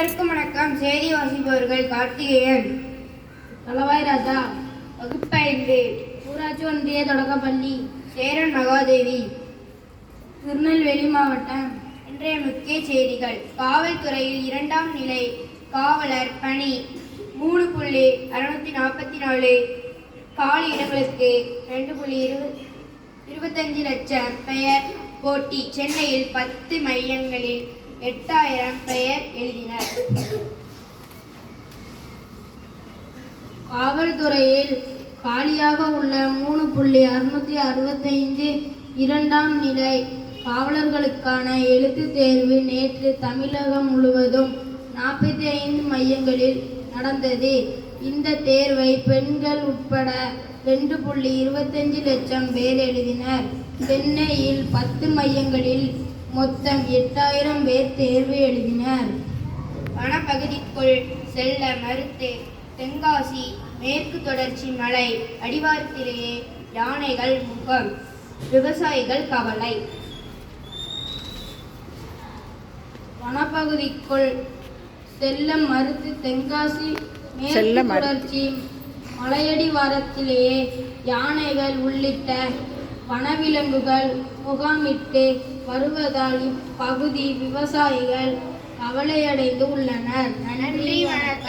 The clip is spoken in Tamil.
அனைவருக்கும் வணக்கம். செய்தி வாசிப்பவர்கள் கார்த்திகேயன். தலவாய் ராஜா. வகுப்பைந்து. ஊராட்சி ஒன்றிய தொடக்கப்பள்ளி. சேரன் மகாதேவி. திருநெல்வேலி மாவட்டம். இன்றைய முக்கிய செய்திகள். காவல்துறையில் இரண்டாம் நிலை காவலர் பணி மூணு புள்ளி அறுநூத்தி நாற்பத்தி நாலு காலி இடங்களுக்கு ரெண்டு புள்ளி இரு இருபத்தஞ்சு லட்சம் பெயர் போட்டி. சென்னையில் பத்து மையங்களில் எட்டாயிரம் பெயர் எழுதினர். காவல்துறையில் காலியாக உள்ள மூணு புள்ளி அறுநூத்தி அறுபத்தைந்து இரண்டாம் நிலை காவலர்களுக்கான எழுத்து தேர்வு நேற்று தமிழகம் முழுவதும் நாற்பத்தி ஐந்து மையங்களில் நடந்தது. இந்த தேர்வை பெண்கள் உட்பட ரெண்டு புள்ளி இருபத்தஞ்சு லட்சம் பேர் எழுதினர். சென்னையில் பத்து மையங்களில் மொத்தம் எட்டாயிரம் பேர் தேர்வு எழுதினர் வனப்பகுதிக்குள் செல்ல மறுத்து தென்காசி மேற்கு தொடர்ச்சி மலை அடிவாரத்திலேயே யானைகள் முகம் விவசாயிகள் கவலை வனப்பகுதிக்குள் செல்ல மறுத்து தென்காசி மேற்கு. தொடர்ச்சி மலையடிவாரத்திலேயே யானைகள் உள்ளிட்ட வனவிலங்குகள் முகாமிட்டு வருவதால் இப்பகுதி விவசாயிகள் கவலையடைந்து உள்ளனர். நன்றி வணக்கம்.